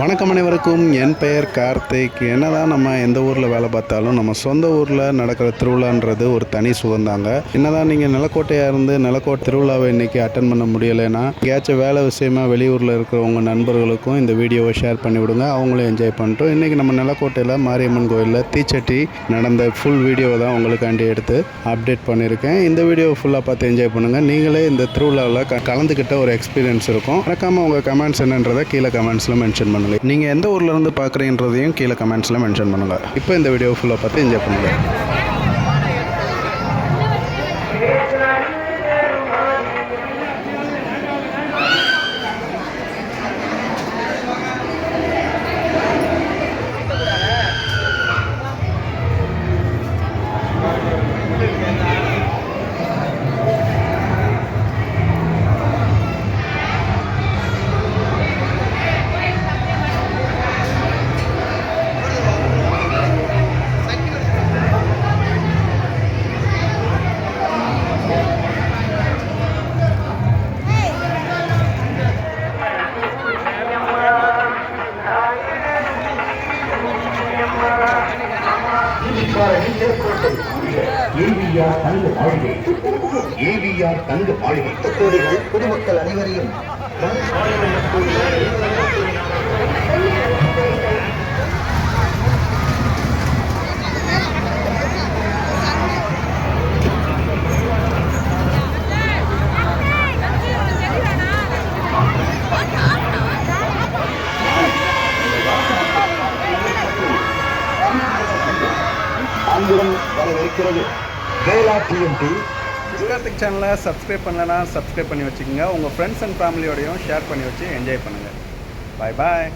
வணக்கம் அனைவருக்கும். என் பெயர் கார்த்திக். என்னதான் நம்ம எந்த ஊரில் வேலை பார்த்தாலும் நம்ம சொந்த ஊரில் நடக்கிற திருவிழான்றது ஒரு தனி சுகந்தாங்க என்னதான் நீங்கள் நிலக்கோட்டையாக இருந்து நிலக்கோட்டை திருவிழாவை இன்றைக்கி அட்டன் பண்ண முடியலைன்னா எங்கேயாச்சும் வேலை விஷயமா வெளியூரில் இருக்கிற உங்கள் நண்பர்களுக்கும் இந்த வீடியோவை ஷேர் பண்ணி விடுங்க அவங்களும் என்ஜாய் பண்ணிட்டோம் இன்றைக்கி நம்ம நிலக்கோட்டையில் மாரியம்மன் கோயிலில் தீச்சட்டி நடந்த ஃபுல் வீடியோவை தான் உங்களுக்காண்டி எடுத்து அப்டேட் பண்ணியிருக்கேன். இந்த வீடியோவை ஃபுல்லாக பார்த்து என்ஜாய் பண்ணுங்கள் நீங்களே இந்த திருவிழாவில் க கலந்துக்கிட்ட ஒரு எக்ஸ்பீரியன்ஸ் இருக்கும். மறக்காமல் உங்கள் கமெண்ட்ஸ் என்னன்றதை கீழே கமெண்ட்ஸில் மென்ஷன் பண்ணுங்கள் நீங்கள் எந்த ஊர்ல இருந்து பார்க்குறீன்றதையும் கீழே கமெண்ட்ஸில் மென்ஷன் பண்ணுங்கள் இப்போ இந்த வீடியோ ஃபுல்லாக பார்த்து என்ஜாய் பண்ணுங்கள் ஏவிஆர் தங்க மாளிகை ஏவிஆர் தங்க மாளிகை கோடிகள் பொதுமக்கள் அனைவரையும் அன்புடன் வரவேற்கிறது. வேலா டிஎம்டி கார்த்திக் சேனலை சப்ஸ்கிரைப் பண்ணலன்னா சப்ஸ்கிரைப் பண்ணி வச்சுக்கோங்க. உங்கள் ஃப்ரெண்ட்ஸ் அண்ட் ஃபேமிலியோடையும் ஷேர் பண்ணி வச்சு என்ஜாய் பண்ணுங்கள் பாய் பாய்